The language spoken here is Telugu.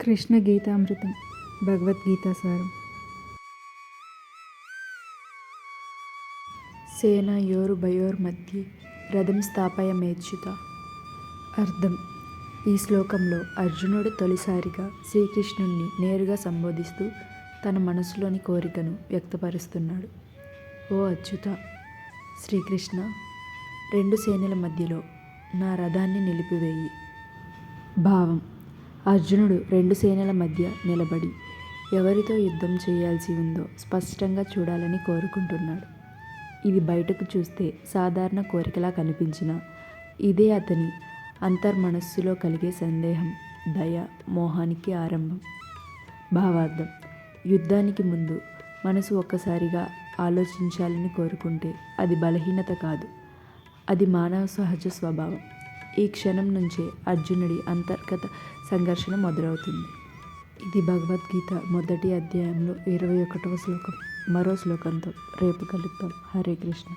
కృష్ణ గీతామృతం భగవద్గీత సారం. సేనయోరుభయోర్మధ్యే రథం స్థాపయమేచ్యుత అర్థం. ఈ శ్లోకంలో అర్జునుడు తొలిసారిగా శ్రీకృష్ణుణ్ణి నేరుగా సంబోధిస్తూ తన మనసులోని కోరికను వ్యక్తపరుస్తున్నాడు. ఓ అచ్యుత! శ్రీకృష్ణ రెండు సేనల మధ్యలో నా రథాన్ని నిలిపివేయి. భావం. అర్జునుడు రెండు సేనల మధ్య నిలబడి ఎవరితో యుద్ధం చేయాల్సి ఉందో స్పష్టంగా చూడాలని కోరుకుంటున్నాడు. ఇది బయటకు చూస్తే సాధారణ కోరికలా కనిపించిన ఇదే అతని అంతర్మనస్సులో కలిగే సందేహం దయ మోహానికి ఆరంభం. భావార్థం యుద్ధానికి ముందు మనసు ఒక్కసారిగా ఆలోచించాలని కోరుకుంటే అది బలహీనత కాదు అది మానవ సహజ స్వభావం. ఈ క్షణం నుంచే అర్జునుడి అంతర్గత సంఘర్షణ మొదలవుతుంది. ఇది భగవద్గీత మొదటి అధ్యాయంలో ఇరవై ఒకటవ శ్లోకం. మరో శ్లోకంతో రేపు కలుద్దాం. హరే కృష్ణ.